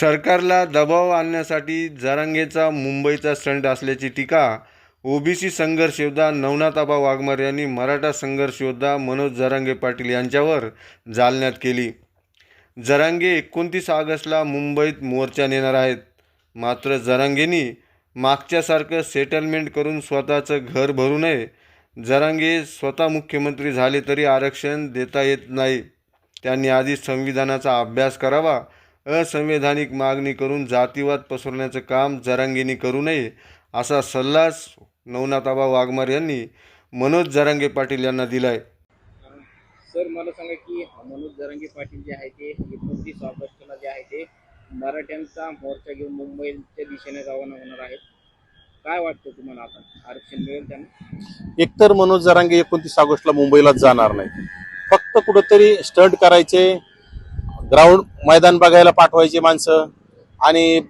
सरकारला दबाव आणण्यासाठी जरांगेचा मुंबईचा स्टंट असल्याची टीका ओबीसी संघर्ष योद्धा नवनाथाबा वाघमारे यांनी मराठा संघर्ष योद्धा मनोज जरांगे पाटील यांच्यावर जालन्यात केली. जरांगे एकोणतीस ऑगस्टला मुंबईत मोर्चा नेणार आहेत. मात्र जरांगेनी मागच्यासारखं सेटलमेंट करून स्वतःचं घर भरू नये. जरांगे स्वतः मुख्यमंत्री झाले तरी आरक्षण देता येत नाही. त्यांनी आधी संविधानाचा अभ्यास करावा. असंवैधानिक मागणी करून जातीवाद पसरवण्याचं काम जरांगेनी करू नये असा सल्ला नवनाथाबा वाघमारे यांनी मनोज जरांगे पाटील यांना दिलाय. सर मला सांगा की मनोज जरांगे पाटील जे आहे ते एकोणतीस ऑगस्टला जे आहे ते मराठ्यांचा मोर्चा घेऊन मुंबईच्या दिशेने रवाना होणार आहेत. काय वाटतं तुम्हाला आता आरक्षण मिळेल त्यांना? एकतर मनोज जरांगे एकोणतीस ऑगस्टला मुंबईला जाणार नाही फक्त कुठंतरी स्टंट करायचे ग्राउंड मैदान बघायला पाठवायची माणसं आणि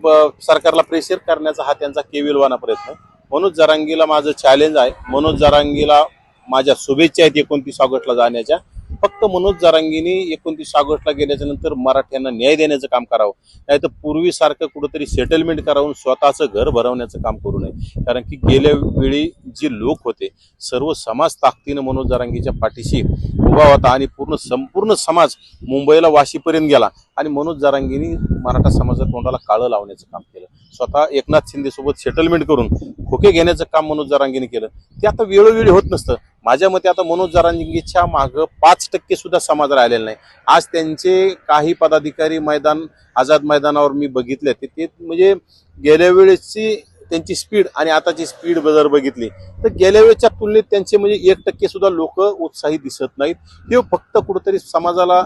सरकारला प्रेशर करण्याचा हा त्यांचा केविलवाना प्रयत्न मनोज जरांगीला माझं चॅलेंज आहे. मनोज जरांगीला माझ्या शुभेच्छा आहेत एकोणतीस ऑगस्टला जाण्याच्या. फक्त मनोज जरांगीनी एकोणतीस ऑगस्टला गेल्याच्यानंतर मराठ्यांना न्याय देण्याचं काम करावं. नाही तर पूर्वीसारखं कुठंतरी सेटलमेंट करावून स्वतःचं घर भरवण्याचं काम करू नये. कारण की गेल्या वेळी जे लोक होते सर्व समाज ताकदीनं मनोज जारांगीच्या पाठीशी उभा होता आणि पूर्ण संपूर्ण समाज मुंबईला वाशीपर्यंत गेला आणि मनोज जरांगीनी मराठा समाजाच्या तोंडाला काळं लावण्याचं काम केलं. स्वतः एकनाथ शिंदेसोबत सेटलमेंट करून खोके घेण्याचं काम मनोज जारांगीने केलं. ते आता वेळोवेळी होत नसतं. माझ्या मते आता मनोज जरांगीच्या मागं पाच टक्के सुद्धा समाज राहिलेला नाही. आज त्यांचे काही पदाधिकारी मैदान आझाद मैदानावर मी बघितले ते ते म्हणजे गेल्या वेळेसची त्यांची स्पीड आणि आताची स्पीड जर बघितली तर गेल्या वेळेच्या तुलनेत त्यांचे म्हणजे एक टक्के सुद्धा लोक उत्साही दिसत नाहीत. ते फक्त कुठंतरी समाजाला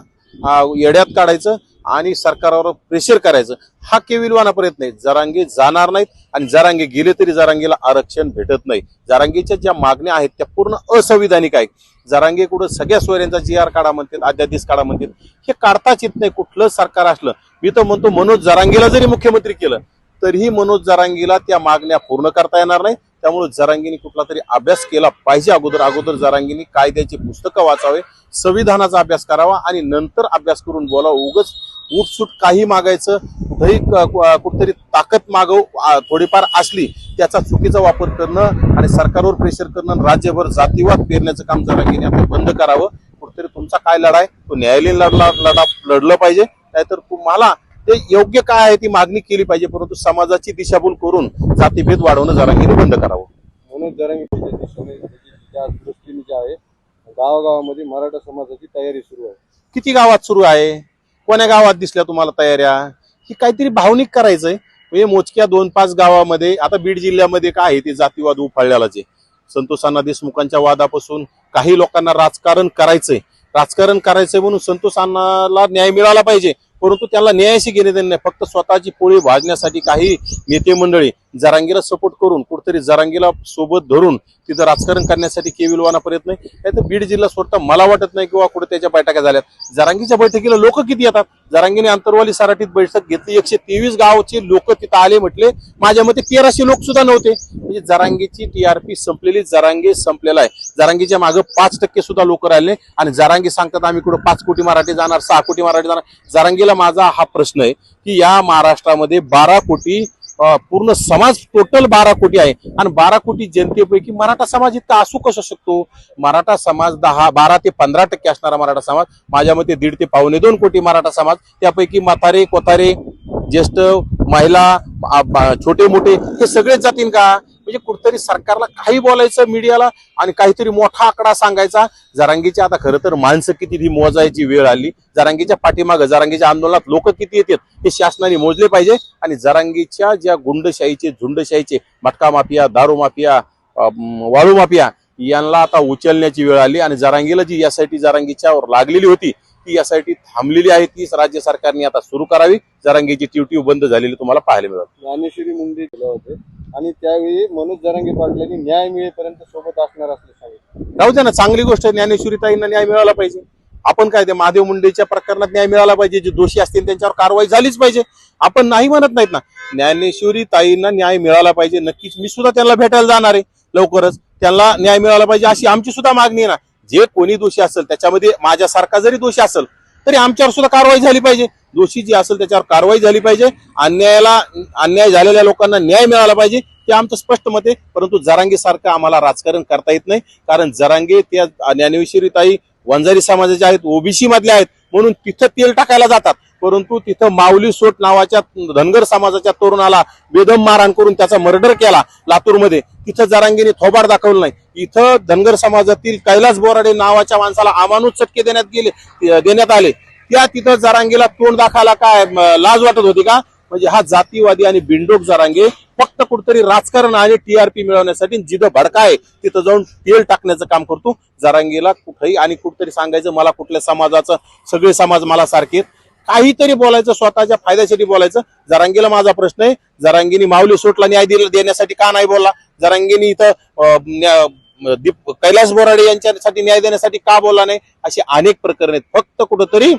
येड्यात काढायचं आणि सरकारवर प्रेशर करायचं हा केविलवाना प्रयत्न आहे. जरांगे जाणार नाहीत आणि जरांगे गेले तरी जरांगेला आरक्षण भेटत नाही. जरांगेच्या ज्या मागण्या आहेत त्या पूर्ण असंविधानिक आहेत. जरांगे कुठं सगळ्या सोयऱ्यांचा जी आर काढा म्हणतात अध्यादेश काढा म्हणतात. हे काढताच येत नाही कुठलं सरकार असलं. मी तर म्हणतो मनोज जरांगेला जरी मुख्यमंत्री केलं तरीही मनोज जरांगीला त्या मागण्या पूर्ण करता येणार नाही. त्यामुळे जरांगीने कुठला तरी अभ्यास केला पाहिजे अगोदर अगोदर जरांगीने कायद्याची पुस्तकं वाचावे संविधानाचा अभ्यास करावा आणि नंतर अभ्यास करून बोलावं. उगच उठसूट काही मागायचं कुठेही कुठेतरी ताकद मागव थोडीफार असली त्याचा चुकीचा वापर करणं आणि सरकारवर प्रेशर करणं राज्यभर जातीवाद पेरण्याचं काम जरांगीने आता बंद करावं. कुठेतरी तुमचा काय लढाय तो न्यायालयीन लढला लढा लढलं पाहिजे. नाहीतर तुम्हाला ते योग्य काय आहे ती मागणी केली पाहिजे परंतु समाजाची दिशाभूल करून जातीभेद वाढवणं जरांगीने बंद करावं. दिशेने त्या दृष्टीने जे आहे गावागावामध्ये मराठा समाजाची तयारी सुरू आहे. किती गावात सुरू आहे? कोण्या गावात दिसल्या तुम्हाला तयाऱ्या? ही काहीतरी भावनिक करायचंय. म्हणजे मोजक्या दोन पाच गावामध्ये आता बीड जिल्ह्यामध्ये काय आहे ते जातीवाद उफाळल्यालाच आहे. संतोषांना देशमुखांच्या वादापासून काही लोकांना राजकारण करायचंय. राजकारण करायचंय म्हणून संतोषांना न्याय मिळाला पाहिजे. परंतु त्याला न्यायाशी घेणे देणे नाही. फक्त स्वतःची पोळी भाजण्यासाठी काही नेते मंडळी जरांगीला सपोर्ट करून कुठेतरी जरांगीला सोबत धरून तिथं राजकारण करण्यासाठी केविलवाना प्रयत्न आहे. नाही तर बीड जिल्हा स्वतः मला वाटत नाही किंवा कुठे त्याच्या बैठका झाल्यात. जरांगीच्या बैठकीला लोक किती येतात? जरांगीने अंतरवाली सराटीत बैठक घेतली. एकशे तेवीस गावचे लोक तिथं आले म्हटले. माझ्या मते तेराशे लोक सुद्धा नव्हते. म्हणजे जरांगीची टीआरपी संपलेली जरांगे संपलेला आहे. जरांगीच्या मागे पाच टक्के सुद्धा लोक राहिले आणि जरांगी सांगतात आम्ही कुठं पाच कोटी मराठी जाणार सहा कोटी मराठी जाणार. जरांगीला माझा हा प्रश्न आहे की या महाराष्ट्रामध्ये बारा कोटी पूर्ण समाज टोटल बारा कोटी आहे. आणि बारा कोटी जनतेपैकी मराठा समाज इतका असू कसं शकतो? मराठा समाज दहा बारा ते पंधरा टक्के असणारा मराठा समाज माझ्या मते दीड ते पावणे दोन कोटी मराठा समाज त्यापैकी म्हातारे कोतारे ज्येष्ठ महिला छोटे मोठे हे सगळेच जातील का? म्हणजे कुठतरी सरकारला काही बोलायचं मीडियाला आणि काहीतरी मोठा आकडा सांगायचा. जरांगीची आता खरं तर माणसं किती ही मोजायची वेळ आली. जरांगीच्या पाठीमागं जरांगीच्या आंदोलनात लोक किती येतात हे शासनाने मोजले पाहिजे. आणि जरांगीच्या ज्या गुंडशाहीचे झुंडशाहीचे मटका माफिया दारू माफिया वाळू माफिया यांना आता उचलण्याची वेळ आली. आणि जरांगीला जी यासाठी जरांगीच्यावर लागलेली होती ती यासाठी थांबलेली आहे तीच राज्य सरकारने आता सुरू करावी. जरांगीची ट्यूट्यूब बंद झालेली तुम्हाला पाहायला मिळत ज्ञानेश्वरी मुंडे केले होते. आणि त्यावेळी मनोज जरांगे पाटलांनी न्याय मिळेपर्यंत सोबत असणार असले सांगितले. राहू द्या ना चांगली गोष्ट आहे ज्ञानेश्वरीताईंना न्याय मिळाला पाहिजे. आपण काय ते महादेव मुंडेच्या प्रकरणात न्याय मिळाला पाहिजे जे दोषी असतील त्यांच्यावर कारवाई झालीच पाहिजे. आपण नाही म्हणत नाहीत ना ज्ञानेश्वरी ताईंना न्याय मिळाला पाहिजे. नक्कीच मी सुद्धा त्यांना भेटायला जाणार आहे. लवकरच त्यांना न्याय मिळाला पाहिजे अशी आमची सुद्धा मागणी आहे ना. जे कोणी दोषी असेल त्याच्यामध्ये माझ्यासारखा जरी दोषी असेल तरी आमच्यावर सुद्धा कारवाई झाली पाहिजे. दोषी जी असेल त्याच्यावर कारवाई झाली पाहिजे. अन्यायाला अन्याय झालेल्या लोकांना न्याय मिळाला पाहिजे ते आमचं स्पष्ट मत आहे. परंतु जरांगे सारखं आम्हाला राजकारण करता येत नाही. कारण जरांगे त्या ज्ञानेश्वरीताई वंजारी समाजाचे आहेत ओबीसी मधले आहेत. म्हणून तिथं तेल टाकायला जातात. परंतु तिथं माऊली सोट नावाच्या धनगर समाजाच्या तरुणाला बेदम मारहाण करून त्याचा मर्डर केला लातूरमध्ये. तिथं जरांगीने थोबाड दाखवलं नाही. इथं धनगर समाजातील कैलास बोराडे नावाच्या माणसाला अमानुष चटके देण्यात गेले देण्यात आले. त्या तिथं जरांगीला तोंड दाखायला काय लाज वाटत होती का? म्हणजे हा जातीवादी आणि बिंडोक जरांगे फक्त कुठतरी राजकारण आणि टीआरपी मिळवण्यासाठी जिथं भडका आहे तिथं जाऊन तेल टाकण्याचं काम करतो. जरांगीला कुठेही आणि कुठतरी सांगायचं मला कुठल्या समाजाचं सगळे समाज मला सारखे काहीतरी बोलायचं स्वतःच्या फायद्यासाठी बोलायचं. जरांगीला माझा प्रश्न आहे. जरांगीनी माऊली सुटला न्याय दिला देण्यासाठी का नाही बोलला? जरांगीनी इथं दीप कैलास बोराडे यांच्यासाठी न्याय देण्यासाठी का बोलला नाही? अशी अनेक प्रकरण आहेत. फक्त कुठंतरी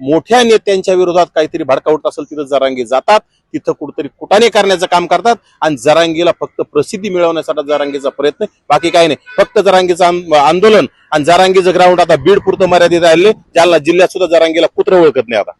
मोठ्या नेत्यांच्या विरोधात काहीतरी भडकावट असेल तिथं जरांगी जातात. तिथं कुठंतरी कुटाने करण्याचं काम करतात. आणि जरांगीला फक्त प्रसिद्धी मिळवण्यासाठी जरांगीचा प्रयत्न बाकी काही नाही. फक्त जरांगीचं आंदोलन आणि जरांगीचं ग्राउंड आता बीड पुरतं मर्यादित राहिले जालना जिल्ह्यात सुद्धा जरांगीला कुत्र ओळखत नाही आता.